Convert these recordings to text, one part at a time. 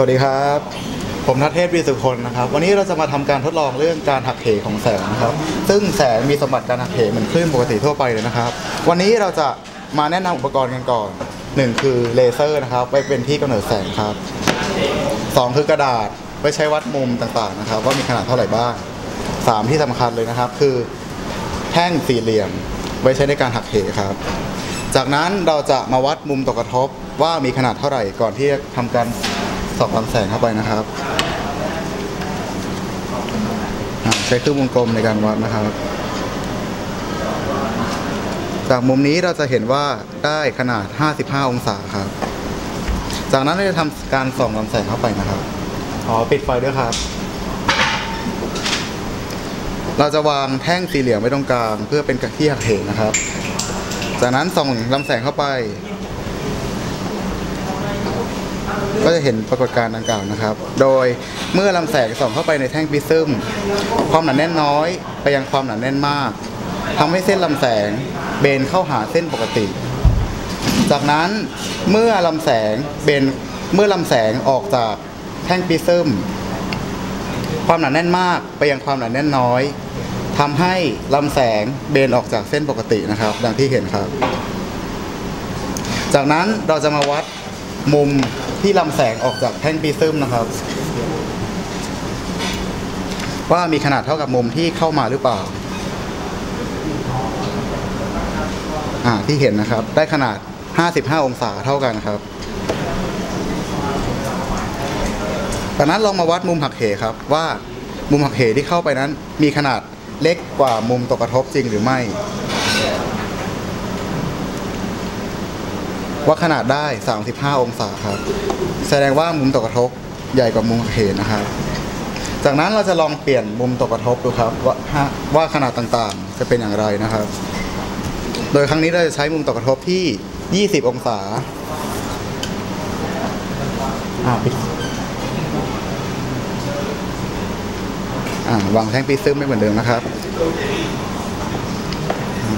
วัสดีครับ ผมนัทเทพวีสุคนนะครับ วันนี้เราจะมาทำการทดลองเรื่องการหักเหของแสงนะครับ ซึ่งแสงมีสมบัติการหักเหเหมือนคลื่นปกติทั่วไปเลยนะครับ วันนี้เราจะมาแนะนำอุปกรณ์กันก่อนหนึ่งคือเลเซอร์นะครับไว้เป็นที่กำเนิดแสงครับสองคือกระดาษไว้ใช้วัดมุมต่างๆนะครับ ว่ามีขนาดเท่าไหร่บ้างสามที่สำคัญเลยนะครับ คือแท่งสี่เหลี่ยมไว้ใช้ในการหักเหครับ จากนั้นเราจะมาวัดมุมตกกระทบว่ามีขนาดเท่าไหร่ก่อนที่จะทำการ ส่องลำแสงเข้าไปนะครับอ่าใช้เครื่องวงกลมในการวัดนะครับ จากมุมนี้เราจะเห็นว่าได้ขนาด 55 องศาครับ จากนั้นเราจะทำการส่องลำแสงเข้าไปนะครับอ๋อปิดไฟด้วยครับ เราจะวางแท่งสี่เหลี่ยมไว้ตรงกลาง เพื่อเป็นที่หักเหนะครับ จากนั้นส่องลำแสงเข้าไป ก็จะเห็นปรากฏการณ์ดังกล่าวนะครับ โดยเมื่อลำแสงส่องเข้าไปในแท่งพิซึมความหนาแน่นน้อย ไปยังความหนาแน่นมากทำให้เส้นลำแสงเบนเข้าหาเส้นปกติ จากนั้นเมื่อลำแสงเบนเมื่อลำแสงออกจากแท่งพิซึมความหนาแน่นมากไปยังความหนาแน่นน้อยทำให้ลำแสงเบนออกจากเส้นปกตินะครับ ดังที่เห็นครับ จากนั้นเราจะมาวัด มุมที่ลำแสงออกจากแท่งพริซึมนะครับ ว่ามีขนาดเท่ากับมุมที่เข้ามาหรือเปล่าอ่าที่เห็นนะครับ ได้ขนาด 55 องศาเท่ากันครับจากนั้นลองมาวัดมุมหักเหครับ ว่ามุมหักเหที่เข้าไปนั้น มีขนาดเล็กกว่ามุมตกกระทบจริงหรือไม่ ว่าขนาดได้ 35 องศาครับ แสดงว่ามุมตกกระทบใหญ่กว่ามุมหักเหนะครับ จากนั้นเราจะลองเปลี่ยนมุมตกกระทบดูครับว่าว่าขนาดต่างๆ จะเป็นอย่างไรนะครับ โดยครั้งนี้เราจะใช้มุมตกกระทบที่ 20 องศาอ่าปิดอ่าวางแท่งปีซึมไม่เหมือนเดิมนะครับ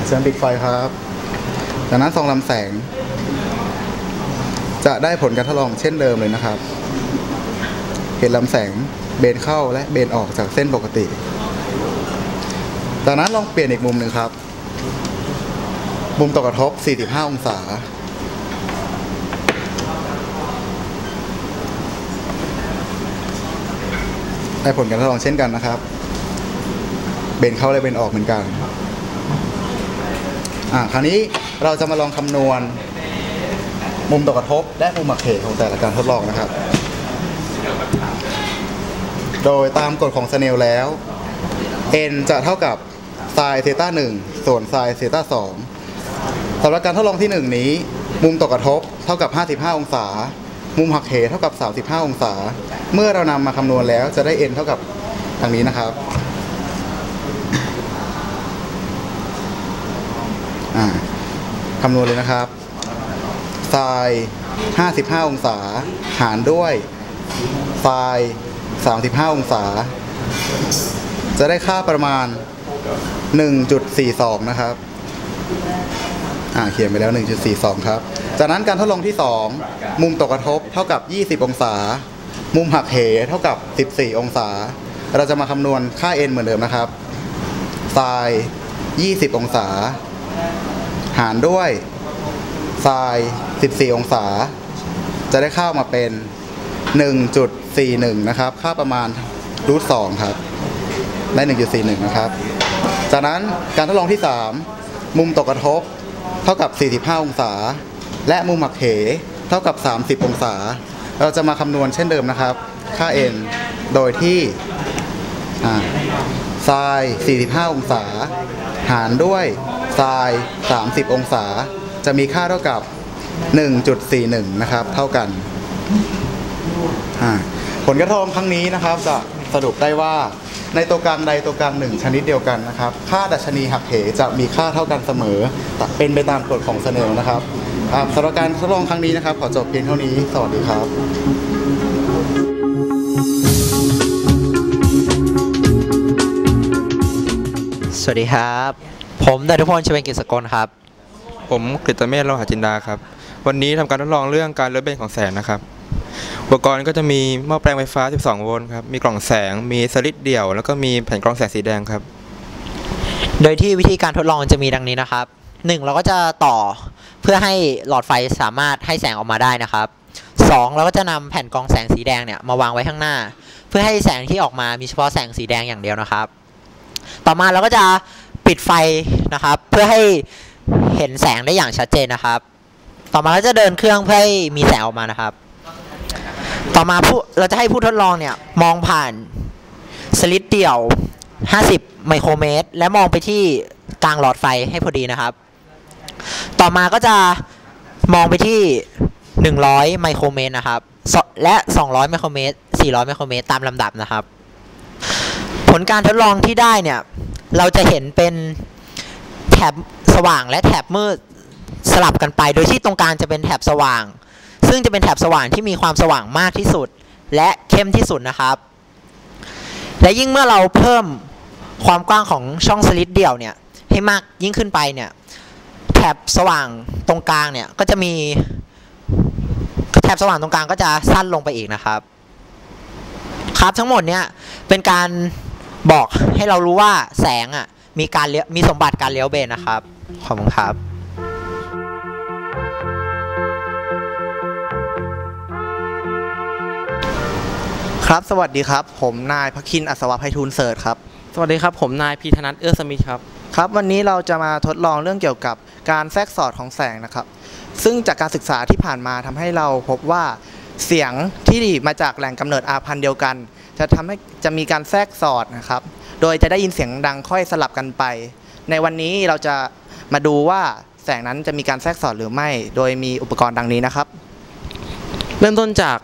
เชิญปิดไฟครับ จากนั้นส่องลำแสง จะได้ผลการทดลองเช่นเดิมเลยนะครับ เห็นลำแสงเบนเข้าและเบนออกจากเส้นปกติ จากนั้นลองเปลี่ยนอีกมุมหนึ่งครับ มุมตกกระทบ 45 องศา ได้ผลการทดลองเช่นกันนะครับ เบนเข้าและเบนออกเหมือนกัน อ่า คราวนี้เราจะมาลองคำนวณ มุมตกกระทบ และมุมหักเหของแต่ละการทดลองนะครับ โดยตามกฎของสเนลแล้ว n จะเท่ากับ sin เซต้า1ส่วน sin เซต้า2สำหรับการทดลองที่ 1 นี้ มุมตกกระทบเท่ากับ 55 องศา มุมหักเหเท่ากับ 35 องศา เมื่อเรานำมาคำนวณแล้วจะได้ n เท่ากับทางนี้นะครับอ่าคำนวณเลยนะครับ sin 55 องศา หารด้วย sin 35 องศา จะได้ค่าประมาณ 1.42 นะครับอ่าเขียนไปแล้ว 1.42 ครับ จากนั้นการทดลองที่ 2 มุมตกกระทบเท่ากับ 20 องศา มุมหักเหเท่ากับ 14 องศา เราจะมาคำนวณค่า n เหมือนเดิมนะครับ sin 20 องศา หารด้วย sin 14 องศา จะได้ค่ามาเป็น 1.41 นะครับ ค่าประมาณรูท2ครับ ได้ 1.41 นะครับ จากนั้นการทดลองที่ 3 มุมตกกระทบเท่ากับ 45 องศา และมุมหักเหเท่ากับ 30 องศา เราจะมาคำนวณเช่นเดิมนะครับ ค่า n โดยที่อ่า sin 45 องศา หารด้วย sin 30 องศา จะมีค่าเท่ากับ 1.41 นะครับ เท่ากัน ผลกระทบครั้งนี้นะครับจะสรุปได้ว่าในตัวกลางใดตัวกลางหนึ่งชนิดเดียวกันนะครับ ค่าดัชนีหักเหจะมีค่าเท่ากันเสมอเป็นไปตามกฎของเสเนลนะครับสำหรับการทดลองครั้งนี้นะครับ ขอจบเพียงเท่านี้ สวัสดีครับสวัสดีครับ ผมดารุพลชเวนกิจสกลครับ ผมกฤตเมธโลหจินดาครับ วันนี้ทำการทดลองเรื่องการลดเบนของแสงนะครับ อุปกรณ์ก็จะมีหม้อแปลงไฟฟ้า 12 โวลต์ครับ มีกล่องแสง มีสลิดเดี่ยว แล้วก็มีแผ่นกรองแสงสีแดงครับ โดยที่วิธีการทดลองจะมีดังนี้นะครับ 1. เราก็จะต่อเพื่อให้หลอดไฟสามารถให้แสงออกมาได้นะครับ 2. เราก็จะนำแผ่นกรองแสงสีแดงเนี่ยมาวางไว้ข้างหน้า เพื่อให้แสงที่ออกมามีเฉพาะแสงสีแดงอย่างเดียวนะครับ ต่อมาเราก็จะปิดไฟนะครับ เพื่อให้ เห็นแสงได้อย่างชัดเจนนะครับ ต่อมาเราจะเดินเครื่องเพื่อให้มีแสงออกมานะครับ ต่อมาผู้เราจะให้ผู้ทดลองเนี่ยมองผ่านสลิดเดี่ยว 50 ไมโครเมตร และมองไปที่กลางหลอดไฟให้พอดีนะครับ ต่อมาก็จะมองไปที่ 100 ไมโครเมตรนะครับ และ 200 ไมโครเมตร 400 ไมโครเมตร ตามลำดับนะครับ ผลการทดลองที่ได้เนี่ย เราจะเห็นเป็น ถบสว่างและแถบมืดสลับกันไปโดยที่ตรงกลางจะเป็นแถบสว่าง ซึ่งจะเป็นแถบสว่างที่มีความสว่างมากที่สุด และเข้มที่สุดนะครับ และยิ่งเมื่อเราเพิ่มความกว้างของช่องสลิดเดี่ยวเนี่ยให้มากยิ่งขึ้นไปเนี่ยแถบสว่างตรงกลางเนี่ยก็จะมีแถบสว่างตรงกลางก็จะสั้นลงไปอีกนะครับ ครับทั้งหมดเนี่ยเป็นการบอกให้เรารู้ว่าแสงอะ มีการเลี้ยวมีสมบัติการเลี้ยวเบนนะครับ ขอบคุณครับครับ สวัสดีครับ ผมนายพคินอัศวะไพฑูรย์เสิร์ชครับ สวัสดีครับ ผมนายพีธนัทเอื้อสมิทธิ์ครับ ครับ วันนี้เราจะมาทดลองเรื่องเกี่ยวกับการแทรกสอดของแสงนะครับ ซึ่งจากการศึกษาที่ผ่านมาทำให้เราพบว่าเสียงที่มาจากแหล่งกำเนิดอาพันธ์เดียวกัน จะทำให้จะมีการแทรกสอดนะครับ โดยจะได้ยินเสียงดังค่อยสลับกันไป ในวันนี้เราจะมาดูว่าแสงนั้นจะมีการแทรกสอดหรือไม่ โดยมีอุปกรณ์ดังนี้นะครับ เริ่มต้นจาก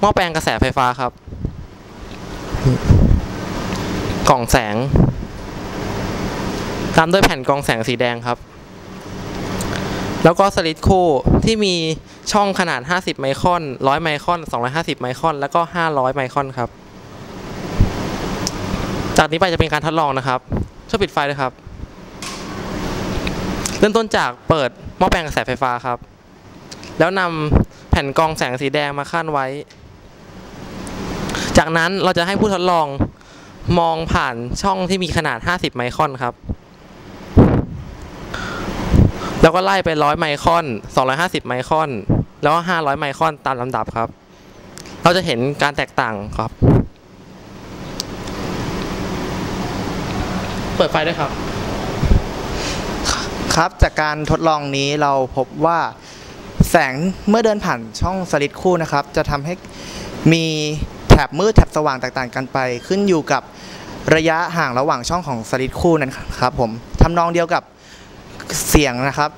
หม้อแปลงกระแสไฟฟ้าครับ กล่องแสง ตามด้วยแผ่นกรองแสงสีแดงครับ แล้วก็สลิดคู่ที่มีช่องขนาด 50 ไมครอน 100 ไมครอน 250 ไมครอน แล้วก็ 500 ไมครอนครับ จากนี้ไปจะเป็นการทดลองนะครับ ช่วยปิดไฟเลยครับ เริ่มต้นจากเปิดหม้อแปลงกระแสไฟฟ้าครับ แล้วนำแผ่นกรองแสงสีแดงมาขั้นไว้ จากนั้นเราจะให้ผู้ทดลองมองผ่านช่องที่มีขนาด 50 ไมครอนครับ แล้วก็ไล่ไป 100 ไมครอน 250 ไมครอน แล้วก็500 ไมครอนตามลำดับครับ เราจะเห็นการแตกต่างครับ เปิดไฟด้วยครับ ครับจากการทดลองนี้เราพบว่าแสงเมื่อเดินผ่านช่องสลิดคู่นะครับ จะทำให้มีแถบมืดแถบสว่างแตกต่างกันไป ขึ้นอยู่กับระยะห่างระหว่างช่องของสลิดคู่นั้นครับผมทำนองเดียวกับเสียงนะครับ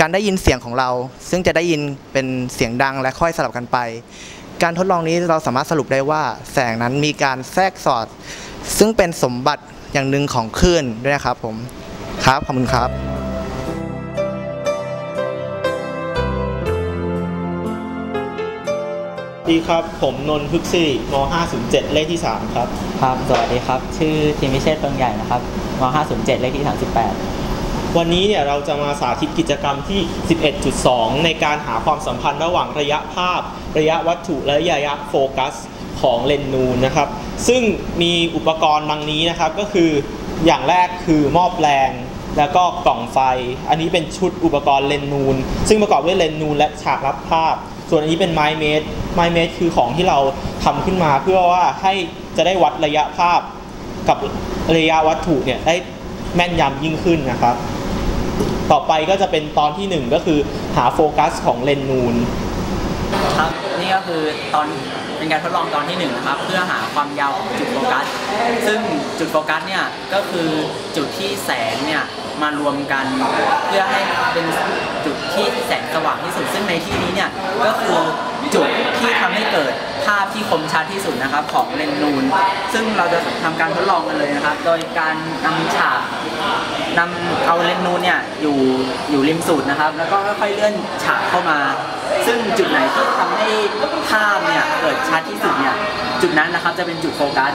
การได้ยินเสียงของเรา ซึ่งจะได้ยินเป็นเสียงดังและค่อยสลับกันไป การทดลองนี้เราสามารถสรุปได้ว่า แสงนั้นมีการแทรกสอด ซึ่งเป็นสมบัติ อย่างหนึ่งของคลื่นด้วยนะครับผมครับขอบคุณครับดีครับ ผมนนท์พึกษิริม 507 เลขที่ 3 ครับ ครับ สวัสดีครับ ชื่อทีมพิเชษเปิงใหญ่นะครับม 507 เลขที่ 38 วันนี้เนี่ยเราจะมาสาธิตกิจกรรมที่ 11.2 ในการหาความสัมพันธ์ระหว่างระยะภาพ ระยะวัตถุและระยะโฟกัส ของเลนส์นูนนะครับ ซึ่งมีอุปกรณ์ดังนี้นะครับก็คืออย่างแรกคือหม้อแปลงแล้วก็กล่องไฟ อันนี้เป็นชุดอุปกรณ์เลนส์นูน ซึ่งประกอบด้วยเลนส์นูนและฉากรับภาพ ส่วนอันนี้เป็นไมเมตร ไมเมตรคือของที่เราทำขึ้นมาเพื่อว่าให้จะได้วัดระยะภาพกับระยะวัตถุเนี่ยได้แม่นยำยิ่งขึ้นนะครับ ต่อไปก็จะเป็นตอนที่หนึ่งก็คือหาโฟกัสของเลนส์นูนครับนี่ก็คือตอน เป็นการทดลองตอนที่1นะครับเพื่อหาความยาวของจุดโฟกัส ซึ่งจุดโฟกัสเนี่ยก็คือจุดที่แสงเนี่ยมารวมกันเพื่อให้เป็นจุดที่แสงสว่างที่สุด ซึ่งในที่นี้เนี่ยก็คือจุดที่ทำให้เกิดภาพที่คมชัดที่สุดนะครับของเลนส์นูน ซึ่งเราจะทำการทดลองกันเลยนะครับ โดยการนำฉากนำเอาเลนส์นูนเนี่ยอยู่อยู่ริมสุดนะครับ แล้วก็ค่อยๆเลื่อนฉากเข้ามา ซึ่งจุดไหนที่ทำให้ภาพเนี่ยเกิดชัดที่สุดเนี่ยจุดนั้นนะครับจะเป็นจุดโฟกัส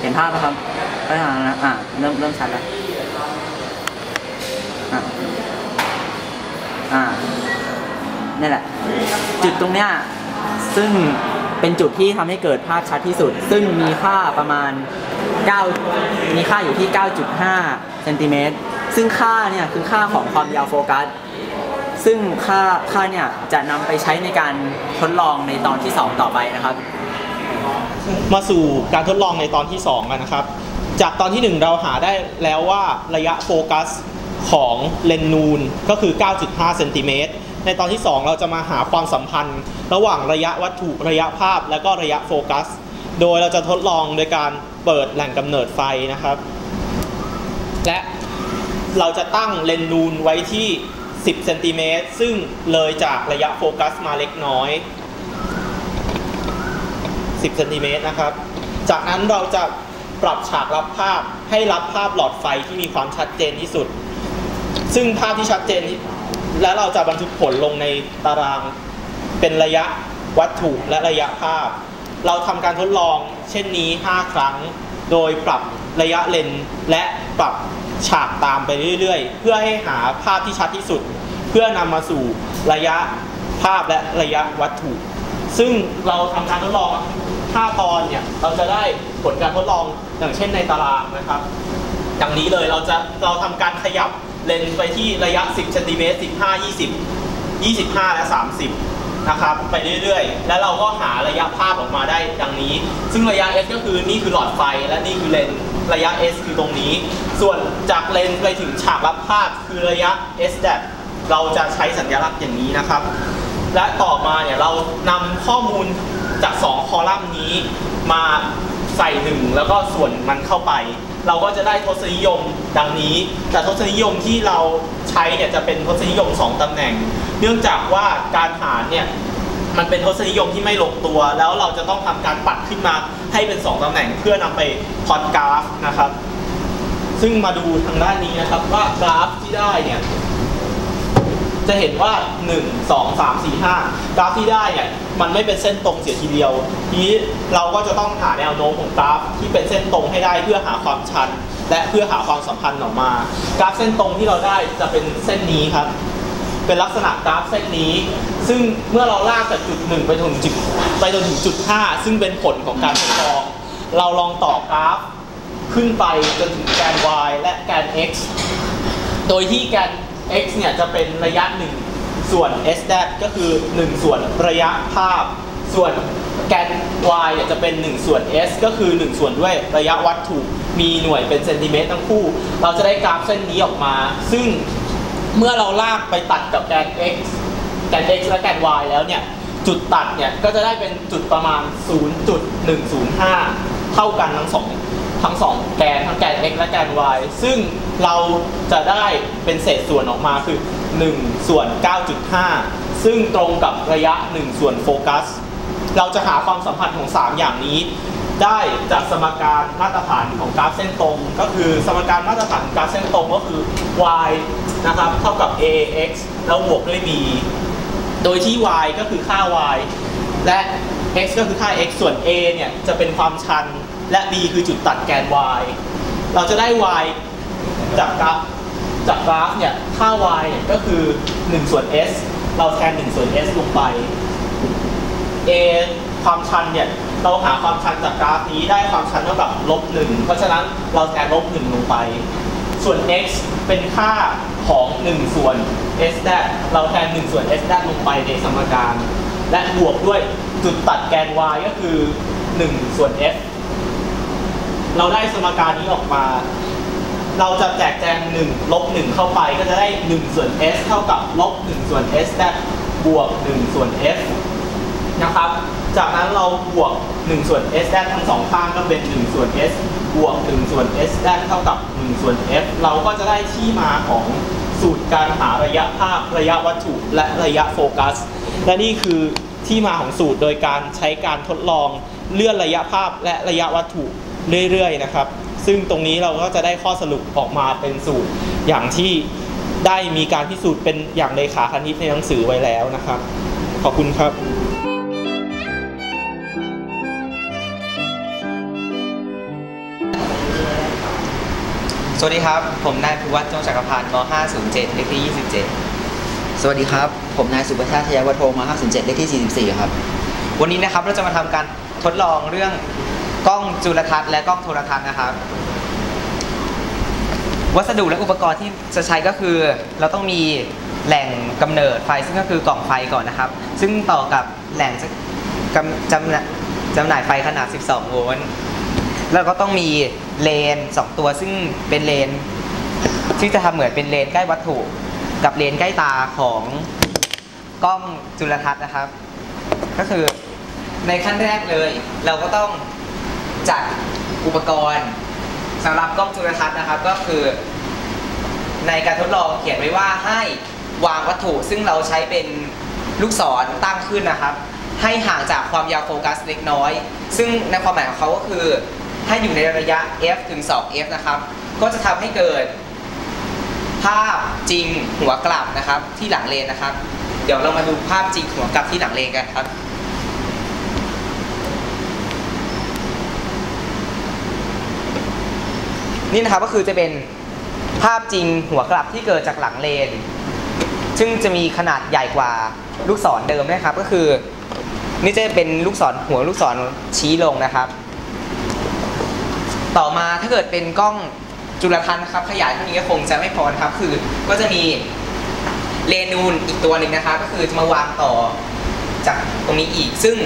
เห็นภาพไหมครับไปทางนั้นนะอะเริ่มเริ่มชัดแล้วอะอ่านี่แหละ จุดตรงเนี้ยซึ่งเป็นจุดที่ทำให้เกิดภาพชัดที่สุด ซึ่งมีค่าประมาณ 9มีค่าอยู่ที่ 9.5เซนติเมตรซึ่งค่าเนี่ยคือค่าของความยาวโฟกัส ซึ่งค่าค่าเนี่ยจะนำไปใช้ในการทดลองในตอนที่ 2 ต่อไปนะครับ มาสู่การทดลองในตอนที่ 2 กันนะครับ จากตอนที่ 1 เราหาได้แล้วว่าระยะโฟกัสของเลนส์นูนก็คือ 9.5 เซนติเมตร ในตอนที่ 2 เราจะมาหาความสัมพันธ์ ระหว่างระยะวัตถุระยะภาพ และก็ระยะโฟกัส โดยเราจะทดลองโดยการ เปิดแหล่งกำเนิดไฟนะครับ และเราจะตั้งเลนส์นูนไว้ที่ 10 เซนติเมตร ซึ่งเลยจากระยะโฟกัสมาเล็กน้อย 10 เซนติเมตรนะครับ จากนั้นเราจะปรับฉากรับภาพให้รับภาพหลอดไฟที่มีความชัดเจนที่สุด ซึ่งภาพที่ชัดเจน และเราจะบันทึกผลลงในตารางเป็นระยะวัตถุและระยะภาพ เราทำการทดลองเช่นนี้ 5 ครั้ง โดยปรับระยะเลนส์และปรับฉากตามไปเรื่อยๆ เพื่อให้หาภาพที่ชัดที่สุด เพื่อนำมาสู่ระยะภาพและระยะวัตถุ ซึ่งเราทำการทดลอง 5 ตอนเนี่ยเราจะได้ผลการทดลองอย่างเช่นในตารางนะครับอย่างนี้เลยเราจะเราทำการขยับเลนส์ไปที่ระยะ 10 เซนติเมตร 15 20 25 และ 30 นะครับไปเรื่อยๆ แล้วเราก็หาระยะภาพออกมาได้ดังนี้ ซึ่งระยะ S ก็คือนี่คือหลอดไฟและนี่คือเลนระยะ S คือตรงนี้ ส่วนจากเลนไปถึงฉากรับภาพคือระยะ S แดเราจะใช้สัญลักษณ์อย่างนี้นะครับ และต่อมาเนี่ยเรานำข้อมูลจาก 2 คอลัมน์นี้มาใส่หนึ่งแล้วก็ส่วนมันเข้าไป เราก็จะได้ทศนิยมดังนี้ แต่ทศนิยมที่เราใช้เนี่ยจะเป็นทศนิยม 2ตำแหน่ง เนื่องจากว่าการหารเนี่ยมันเป็นทศนิยมที่ไม่ลงตัว แล้วเราจะต้องทำการปัดขึ้นมาให้เป็น 2ตำแหน่งเพื่อนำไปพอดกราฟนะครับ ซึ่งมาดูทางด้านนี้นะครับว่ากราฟที่ได้เนี่ย จะเห็นว่า 1 2 3 4 5 กราฟที่ได้เนี่ยมันไม่เป็นเส้นตรงเสียทีเดียว ทีนี้เราก็จะต้องหาแนวโน้มของกราฟที่เป็นเส้นตรงให้ได้เพื่อหาความชัน และเพื่อหาความสัมพันธ์ออกมา กราฟเส้นตรงที่เราได้จะเป็นเส้นนี้ครับ เป็นลักษณะกราฟเส้นนี้ ซึ่งเมื่อเราลากจากจุดหนึ่งไปถึงจุดไปจนถึงจุด 5 ซึ่งเป็นผลของการทดลอง เราลองต่อกราฟขึ้นไปจนถึงแกน y และแกน x โดยที่แกน x เนี่ยจะเป็นระยะ 1 ส่วน s ก็คือ 1 ส่วนระยะภาพ ส่วนแกน y เนี่ยจะเป็น 1 ส่วน s ก็คือ 1 ส่วนด้วยระยะวัตถุมีหน่วยเป็นเซนติเมตรทั้งคู่ เราจะได้กราฟเส้นนี้ออกมา ซึ่งเมื่อเราลากไปตัดกับแกน x แกน x และแกน y แล้วเนี่ยจุดตัดเนี่ยก็จะได้เป็นจุดประมาณ 0.105 เท่ากันทั้งสอง ทั้งสองแกนทั้งแกน x และแกน y ซึ่งเราจะได้เป็นเศษส่วนออกมาคือ 1 ส่วน 9.5 ซึ่งตรงกับระยะ 1 ส่วนโฟกัส เราจะหาความสัมพันธ์ของ 3 อย่างนี้ ได้จากสมการมาตรฐานของกราฟเส้นตรง ก็คือสมการมาตรฐานกราฟเส้นตรงก็คือ y นะครับเท่ากับ ax แล้วบวกด้วย b โดยที่ y ก็คือค่า y และ x ก็คือค่า x ส่วน a เนี่ยจะเป็นความชัน และ b คือจุดตัดแกน y เราจะได้ y จากกราฟจากกราฟเนี่ยค่า y เนี่ยก็คือ 1 ส่วน s เราแทน 1 ส่วน s ลงไป a ความชันเนี่ยเราหาความชันจากกราฟนี้ได้ความชันเท่ากับลบหนึ่งเพราะฉะนั้นเราแทนลบหนึ่งลงไป ส่วน x เป็นค่าของ 1 ส่วน s ได้เราแทน 1 ส่วน s ได้ลงไปในสมการ และบวกด้วยจุดตัดแกน y ก็คือ 1 ส่วน f เราได้สมการนี้ออกมา เราจะแจกแจง1ลบ1เข้าไปก็จะได้ 1 ส่วน s เท่ากับลบ1ส่วน s ได้บวก 1 ส่วน f นะครับ จากนั้นเราบวก 1 ส่วน s ได้ทั้งสองข้างก็เป็น 1 ส่วน s บวก 1 ส่วน s ได้เท่ากับ 1 ส่วน f เราก็จะได้ที่มาของสูตรการหาระยะภาพ ระยะวัตถุและระยะโฟกัส และนี่คือที่มาของสูตรโดยการใช้การทดลองเลื่อนระยะภาพและระยะวัตถุ เรื่อยๆนะครับ ซึ่งตรงนี้เราก็จะได้ข้อสรุปออกมาเป็นสูตรอย่างที่ได้มีการพิสูจน์เป็นอย่างเลขาคณิตในหนังสือไว้แล้วนะครับ ขอบคุณครับสวัสดีครับ ผมนายภูวัฒน์จงจักรพันธ์ม 507 เลขที่ 27 สวัสดีครับ ผมนายสุประชาติทยวัฒโทมา507 เลขที่ 44 ครับ วันนี้นะครับเราจะมาทำการทดลองเรื่อง กล้องจุลทรรศน์และกล้องโทรทัศน์นะครับ วัสดุและอุปกรณ์ที่จะใช้ก็คือ เราต้องมีแหล่งกำเนิดไฟซึ่งก็คือกล่องไฟก่อนนะครับ ซึ่งต่อกับแหล่งกำจำหน่ายจำหน่ายไฟขนาด 12 โวลต์แล้วก็ต้องมีเลน 2 ตัวซึ่งเป็นเลนที่จะทำเหมือนเป็นเลนใกล้วัตถุ กับเลนใกล้ตาของกล้องจุลทรรศน์นะครับ ก็คือในขั้นแรกเลย เราก็ต้อง จัดอุปกรณ์สำหรับกล้องจุลทรรศน์นะครับก็คือ ในการทดลองเขียนไว้ว่าให้วางวัตถุซึ่งเราใช้เป็นลูกศรตั้งขึ้นนะครับ ให้ห่างจากความยาวโฟกัสเล็กน้อย ซึ่งในความหมายของเขาก็คือให้อยู่ในระยะ f ถึง 2f นะครับ ก็จะทำให้เกิด ภาพจริงหัวกลับนะครับที่หลังเลนนะครับ เดี๋ยวเรามาดูภาพจริงหัวกลับที่หลังเลนกันครับ นี่นะครับก็คือจะเป็นภาพจริงหัวกลับที่เกิดจากหลังเลน ซึ่งจะมีขนาดใหญ่กว่าลูกศรเดิมนะครับ ก็คือ นี่จะเป็นลูกศรหัวลูกศรชี้ลงนะครับ ต่อมาถ้าเกิดเป็นกล้องจุลทรรศน์นะครับ ขยายเท่านี้ก็คงจะไม่พอนะครับ คือก็จะมีเลนูนอีกตัวหนึ่งนะครับ ก็คือจะมาวางต่อจากตรงนี้อีก ซึ่ง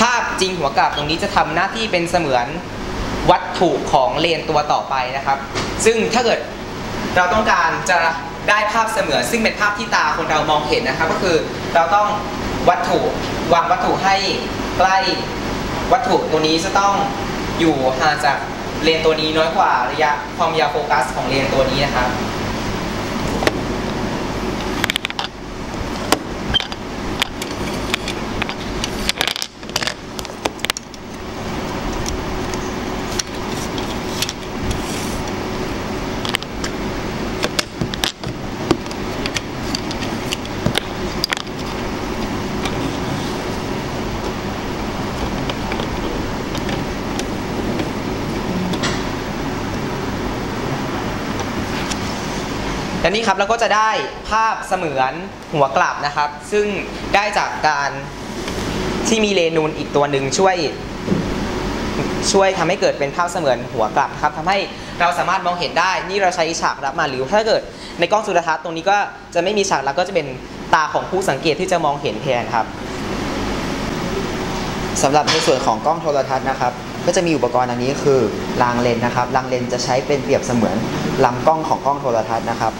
ภาพจริงหัวกลับตรงนี้จะทำหน้าที่เป็นเสมือน วัตถุของเลนตัวต่อไปนะครับ ซึ่งถ้าเกิดเราต้องการจะได้ภาพเสมือนซึ่งเป็นภาพที่ตาคนเรามองเห็นนะครับ ก็คือเราต้องวัตถุวางวัตถุให้ใกล้วัตถุตัวนี้จะต้องอยู่ห่างจากเลนตัวนี้น้อยกว่าระยะความยาวโฟกัสของเลนตัวนี้นะครับ และนี่ครับเราก็จะได้ภาพเสมือนหัวกลับนะครับ ซึ่งได้จากการที่มีเลนูนอีกตัวหนึ่งช่วย ช่วยทำให้เกิดเป็นภาพเสมือนหัวกลับครับทำให้เราสามารถมองเห็นได้ นี่เราใช้ฉากรับมาหรือถ้าเกิดในกล้องจุลทรรศน์ตรงนี้ก็จะไม่มีฉากรับก็จะเป็นตาของผู้สังเกตที่จะมองเห็นแทนครับสำหรับในส่วนของกล้องโทรทัศน์นะครับ ก็จะมีอุปกรณ์อันนี้คือรางเลนนะครับรางเลนจะใช้เป็นเปรียบเสมือนลำกล้องของกล้องโทรทัศน์นะครับ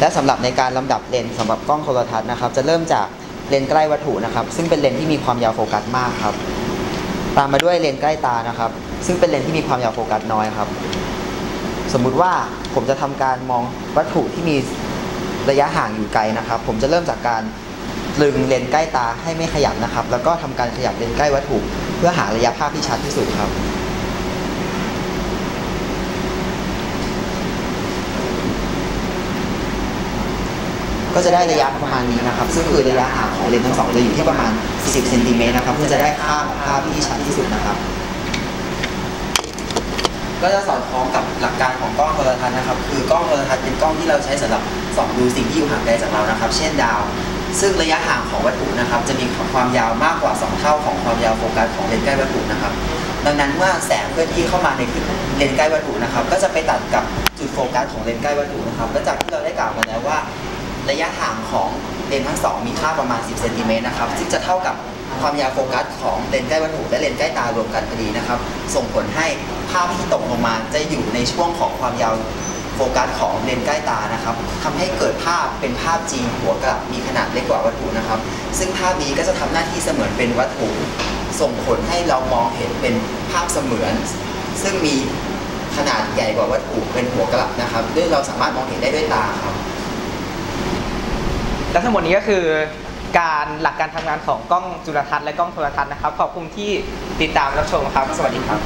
และสำหรับในการลำดับเลนสำหรับกล้องโทรทัศน์นะครับ จะเริ่มจากเลนใกล้วัตถุนะครับ ซึ่งเป็นเลนที่มีความยาวโฟกัสมากครับ ตามมาด้วยเลนใกล้ตานะครับ ซึ่งเป็นเลนที่มีความยาวโฟกัสน้อยครับ สมมุติว่าผมจะทำการมองวัตถุที่มีระยะห่างอยู่ไกลนะครับ ผมจะเริ่มจากการลึงเลนใกล้ตาให้ไม่ขยับนะครับ แล้วก็ทำการขยับเลนใกล้วัตถุ เพื่อหาระยะภาพที่ชัดที่สุดครับก็จะได้ระยะประมาณนี้นะครับ ซึ่งคือระยะห่างของเลนส์ทั้งสองจะอยู่ที่ประมาณ10เซนติเมตรนะครับ เพื่อจะได้ภาพภาพที่ชัดที่สุดนะครับ ก็จะสอดคล้องกับหลักการของกล้องโทรทัศน์นะครับ คือกล้องโทรทัศน์เป็นกล้องที่เราใช้สำหรับส่องดูสิ่งที่อยู่ห่างไกลจากเรานะครับ เช่นดาว ซึ่งระยะห่างของวัตถุนะครับ จะมีความยาวมากกว่า 2 เท่าของความยาวโฟกัสของเลนส์ใกล้วัตถุนะครับ ดังนั้นเมื่อแสงเคลื่อนที่เข้ามาในเลนส์ใกล้วัตถุนะครับ ก็จะไปตัดกับจุดโฟกัสของเลนส์ใกล้วัตถุนะครับ และจากที่เราได้กล่าวมาแล้วว่า ระยะห่างของเลนส์ทั้งสองมีค่าประมาณ 10เซนติเมตรนะครับ ซึ่งจะเท่ากับความยาวโฟกัสของเลนส์ใกล้วัตถุและเลนส์ใกล้ตารวมกันพอดีนะครับ ส่งผลให้ภาพที่ตกลงมาจะอยู่ในช่วงของความยาว ฟกัสของเลนส์ใกล้ตานะครับทำให้เกิดภาพเป็นภาพจริงหัวกลับมีขนาดเล็กกว่าวัตถุนะครับ ซึ่งภาพนี้ก็จะทำหน้าที่เสมือนเป็นวัตถุส่งผลให้เรามองเห็นเป็นภาพเสมือน ซึ่งมีขนาดใหญ่กว่าวัตถุเป็นหัวกลับนะครับ ด้วยเราสามารถมองเห็นได้ด้วยตาครับ และทั้งหมดนี้ก็คือการหลักการทำงานของกล้องจุลทรรศน์และกล้องโทรทัศน์นะครับ ขอบคุณที่ติดตามรับชมครับ สวัสดีครับ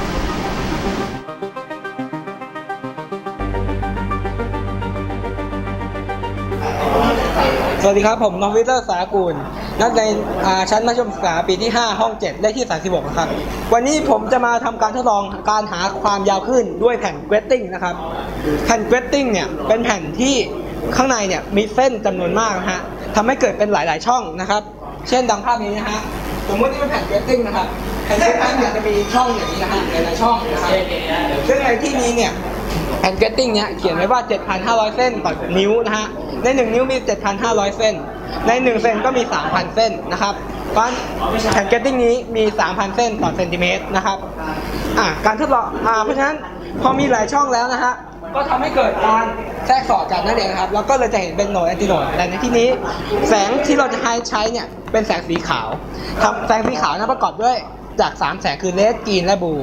สวัสดีครับผมน้องวิเตอร์สากูลนักเรียนอ่าชั้นมัธยมศึกษาปีที่ 5 ห้อง7เลขที่ 36นะครับ วันนี้ผมจะมาทำการทดลองการหาความยาวขึ้นด้วยแผ่นเกรตติ้งนะครับ แผ่นเกรตติ้งเนี่ยเป็นแผ่นที่ข้างในเนี่ยมีเส้นจำนวนมากนะฮะทำให้เกิดเป็นหลาย ๆ ช่องนะครับ เช่นดังภาพนี้นะฮะสมมติที่เป็นแผ่นเกรดติ้งนะครับแผ่นเกรดติ้งเนี่ยจะมีช่องอย่างนี้นะฮะหลายๆช่องนะครับซึ่งในที่นี้เนี่ย แผ่นเกรดติ้งเนี่ยเขียนไว้ว่า 7,500 เส้นต่อนิ้วนะฮะ ใน 1 นิ้วมี 7,500 เส้น ใน 1 เส้นก็มี 3,000 เส้นนะครับเพราะแผ่นเกรดติ้งนี้มี 3,000 เส้นต่อเซนติเมตรนะครับอ่าการทดลองอ่าเพราะฉะนั้นพอมีหลายช่องแล้วนะฮะก็ทำให้เกิดการแทรกสอดกันนั่นเองครับ แล้วก็เลยจะเห็นเป็นโหนดแอนติโหนดแต่ในที่นี้แสงที่เราจะใช้ใช้เนี่ยเป็นแสงสีขาวครับแสงสีขาวนั้นประกอบด้วย จาก 3 แสงคือเลดกรีนและบู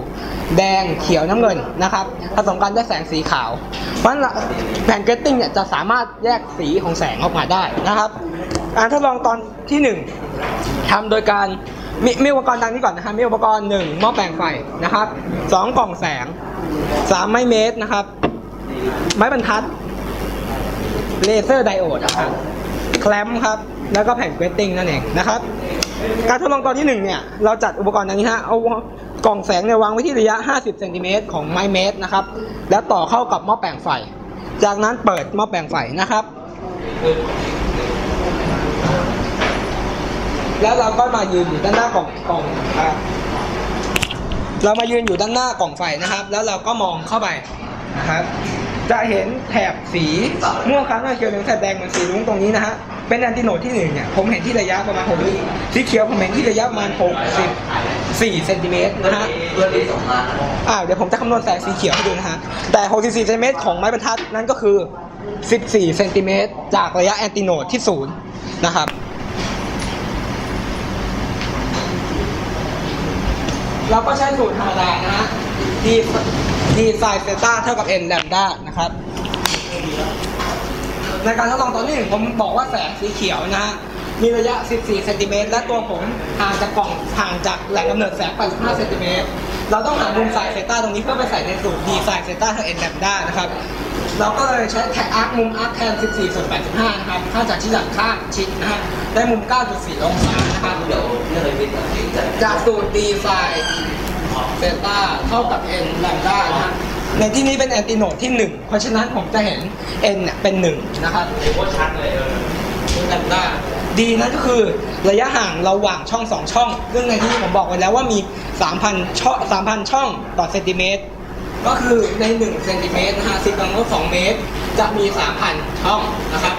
แดงเขียวน้ำเงินนะครับผสมกันด้วยแสงสีขาว เพราะฉะนั้นแผ่นเกรตติ้งเนี่ยจะสามารถแยกสีของแสงออกมาได้นะครับการทดลองตอนที่ 1ทำโดยการมีมีอุปกรณ์ดังนี้ก่อนนะครับมีอุปกรณ์1หม้อแปลงไฟนะครับสองกล่องแสง3ไม้เมตรนะครับ ไม้บรรทัดเลเซอร์ไดโอดนะครับแคลมครับ แล้วก็แผ่นเกรตติ้งนั่นเองนะครับ การทดลองตอนที่หนึ่งเนี่ยเราจัดอุปกรณ์อย่างนี้ฮะเอากล่องแสงเนี่ยวางไว้ที่ระยะ 50เซนติเมตรของไม้เมตรนะครับแล้วต่อเข้ากับหม้อแปลงไฟ จากนั้นเปิดหม้อแปลงไฟนะครับ แล้วเราก็มายืนอยู่ด้านหน้ากล่องกล่องเรามายืนอยู่ด้านหน้ากล่องไฟนะครับ แล้วเราก็มองเข้าไปนะครับจะเห็นแถบสีม่วงค้างเขียวเหลืองแถบแดงเหมือนสีรุ้งตรงนี้นะฮะ เป็นแอนติโนดที่หนึ่งเนี่ยผมเห็นที่ระยะประมาณ6สีเขียวผมเห็นที่ระยะประมาณ64เซนติเมตรนะฮะอ่าเดี๋ยวผมจะคำนวณแสงสีเขียวให้ดูนะฮะ แต่64เซนติเมตรของไม้บรรทัดนั่นก็คือ14เซนติเมตรจากระยะแอนติโนดที่ศูนย์นะครับเราก็ใช้สูตรธรรมดานะฮะ d d ไซน์เซต้าเท่ากับ n แลมด้านะครับ ในการทดลองตอนนี้ผมบอกว่าแสงสีเขียวนะฮะมีระยะ 14 เซนติเมตร และตัวผมห่างจากกล่องห่างจากแหล่งกำเนิดแสง 85 เซนติเมตร เราต้องหามุมไซน์เซต้าตรงนี้เพื่อไปใส่ในสูตร d ไซน์เซต้าเท่า n แลมด้านะครับ เราก็เลยใช้แท็กอาร์คมุมอาร์คแทน 14 ส่วน 85 นะครับถ้าจากที่หลังข้างชิดนะฮะ ได้มุม 9.4 องศานะครับเดี๋ยวจากสูตร d ไซน์เซต้าเท่ากับ n แลมด้านะฮะ ในที่นี้เป็นแอนติโนดที่ 1 เพราะฉะนั้นผมจะเห็น n เนี่ยเป็น 1 นะครับโคตรชัดเลยแลมด้าดีนั่นก็คือระยะห่างระหว่างช่อง 2 ช่อง ซึ่งในที่นี้ผมบอกไว้แล้วว่ามี 3,000 ช่อง3,000 ช่องต่อเซนติเมตร ก็คือใน1เซนติเมตรนะฮะ10กำลังลบ2เมตร จะมี 3,000 ช่องนะครับ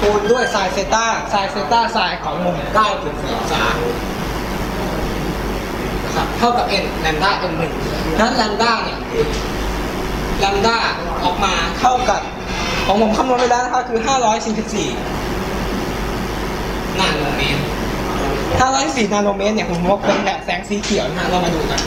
คูณด้วยไซน์เซต้าไซน์เซต้าไซน์ของมุม9.4องศานะครับเท่ากับ n แลมด้า n หนึ่งนั้นแลมด้าเนี่ยแลมด้าออกมาเท่ากับ ของผมคำนวณไปแล้วนะครับคือ 544นาโนเมตร544นาโนเมตรเนี่ยผมว่าเป็นแบบแสงสีเขียวนะฮะเรามาดูกัน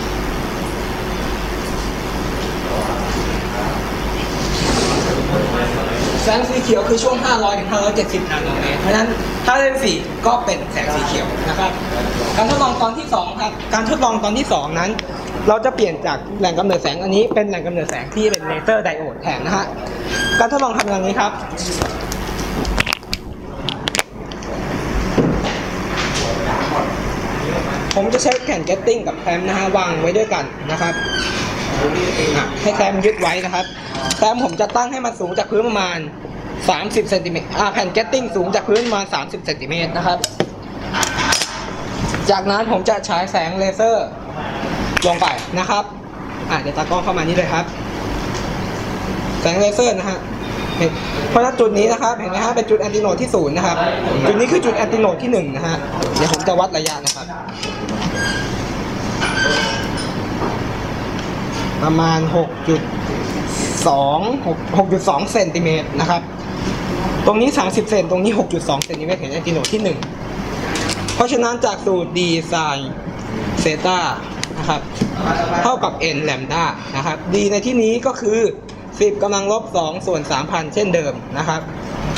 แสงสีเขียวคือช่วง 500ถึง570นาโนเมตรเพราะฉะนั้นถ้าเลนสีก็เป็นแสงสีเขียวนะครับ การทดลองตอนที่2ครับการทดลองตอนที่ 2 นั้น เราจะเปลี่ยนจากแหล่งกำเนิดแสงอันนี้เป็นแหล่งกำเนิดแสงที่เป็นเลเซอร์ไดโอดแทนนะฮะการทดลองทำอย่างนี้ครับผมจะใช้แผ่นเกตติ้งกับแคมนะฮะวางไว้ด้วยกันนะครับ อะให้แคมยึดไว้นะครับแคมผมจะตั้งให้มันสูงจากพื้นประมาณ 30เซนติเมตรอ่าแผ่นเกตติ้งสูงจากพื้นประมาณ 30เซนติเมตรนะครับ จากนั้นผมจะฉายแสงเลเซอร์ลงไปนะครับ อะเดี๋ยวตากล้องเข้ามานี่เลยครับ แสงเลเซอร์นะฮะเห็นเพราะฉะนั้นจุดนี้นะครับเห็นไหมฮะเป็นจุดแอนติโนดที่ศูนย์นะครับ จุดนี้คือจุดแอนติโนดที่หนึ่งนะฮะ เดี๋ยวผมจะวัดระยะนะครับ ประมาณ 6.2 6 6.2เซนติเมตรนะครับ ตรงนี้ 30 เซนตรงนี้ 6.2เซนติเมตรเห็นแอติโนดที่ 1 เพราะฉะนั้นจากสูตร d ไซน์เซตานะครับ เท่ากับ n แลมด้านะครับ d ในที่นี้ก็คือ 10กำลังลบ 2 ส่วน 3,000 เช่นเดิมนะครับ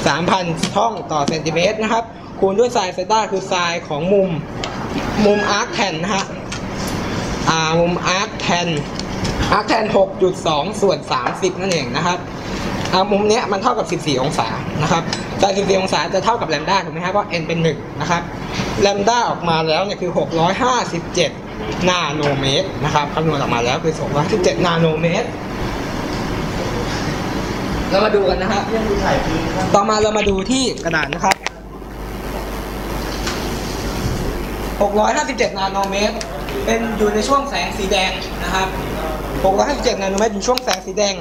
3,000 ช่องต่อเซนติเมตรนะครับ คูณด้วยไซน์เซตาคือไซน์ของมุมมุมอาร์คแทนนะฮะอ่ามุมอาร์คแทน อาร์คแทน6.2 ส่วน 30 นั่นเองนะครับอ่ามุมเนี้ยมันเท่ากับ 14 องศานะครับแต่14 องศาจะเท่ากับแลมด้าถูกไหมครับเพราะ n เป็น 1 นะครับแลมด้าออกมาแล้วเนี่ยคือ 657 นาโนเมตรนะครับคำนวณออกมาแล้วคือ 657 นาโนเมตรเรามาดูกันนะครับ ต่อมาเรามาดูที่กระดาษนะครับ 657 นาโนเมตร เป็นอยู่ในช่วงแสงสีแดงนะครับ 657 นาโนเมตรอยู่ช่วงแสงสีแดง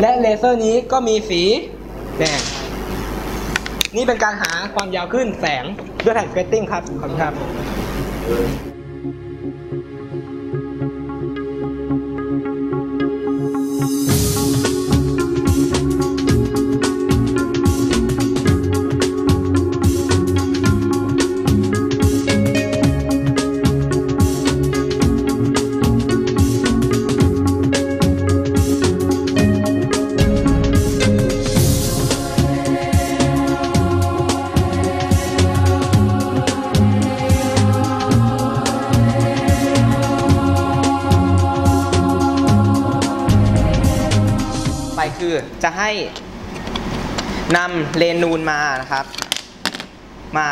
และเลเซอร์นี้ก็มีสีแดง นี่เป็นการหาความยาวขึ้นแสงด้วยแผ่นเกรตติ้งครับขอบคุณครับ คือจะให้นำเลนูนมานะครับ มา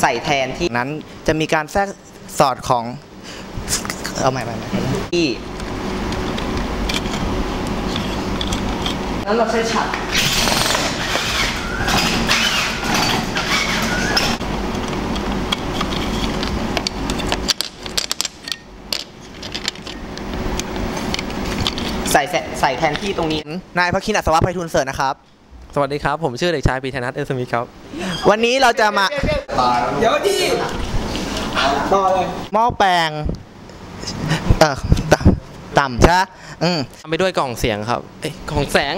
ใส่แทนที่นั้นจะมีการแทรกสอดของ เอาใหม่ใหม่ใหม่ที่นั้นเราใช้ฉัด ใส่แทใส่แทนที่ตรงนี้ นายพระคินอัศวะไพฑูรย์เสิร์ชนะครับ สวัสดีครับ ผมชื่อเด็กชายปีธนัทเอลสมิธครับ วันนี้เราจะมา เดี๋ยวดิต่อเลยหม้อแปลงเออต่ำต่ำใช่ไหมอืมทำไปด้วยกล่องเสียงครับเอ้ยกล่องแสง